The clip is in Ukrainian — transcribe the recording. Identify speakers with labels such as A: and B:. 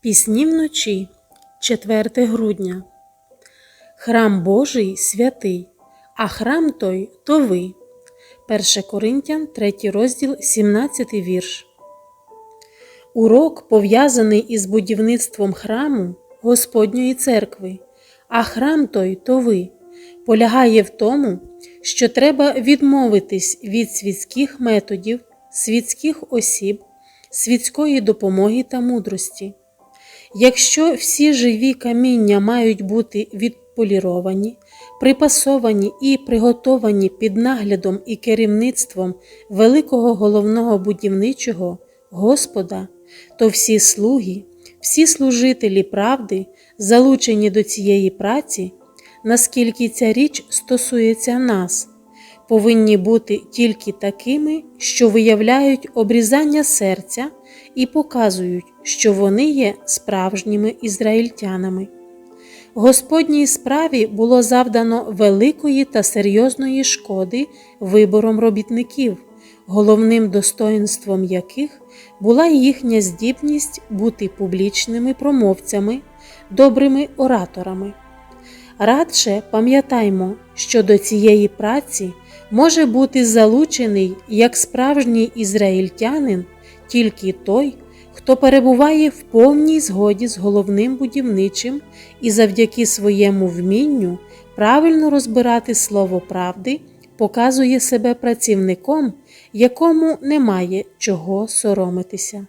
A: Пісні вночі, 4 грудня. Храм Божий святий, а храм той то ви. 1 Коринтян, 3 розділ, 17 вірш. Урок пов'язаний із будівництвом храму Господньої церкви, а храм той то ви, полягає в тому, що треба відмовитись від світських методів, світських осіб, світської допомоги та мудрості. Якщо всі живі каміння мають бути відполіровані, припасовані і приготовані під наглядом і керівництвом великого головного будівничого Господа, то всі слуги, всі служителі правди, залучені до цієї праці, наскільки ця річ стосується нас, повинні бути тільки такими, що виявляють обрізання серця і показують, що вони є справжніми ізраїльтянами. Господній справі було завдано великої та серйозної шкоди вибором робітників, головним достоїнством яких була їхня здібність бути публічними промовцями, добрими ораторами. Радше пам'ятаймо, що до цієї праці може бути залучений як справжній ізраїльтянин тільки той, хто перебуває в повній згоді з головним будівничим і завдяки своєму вмінню правильно розбирати слово правди, показує себе працівником, якому немає чого соромитися.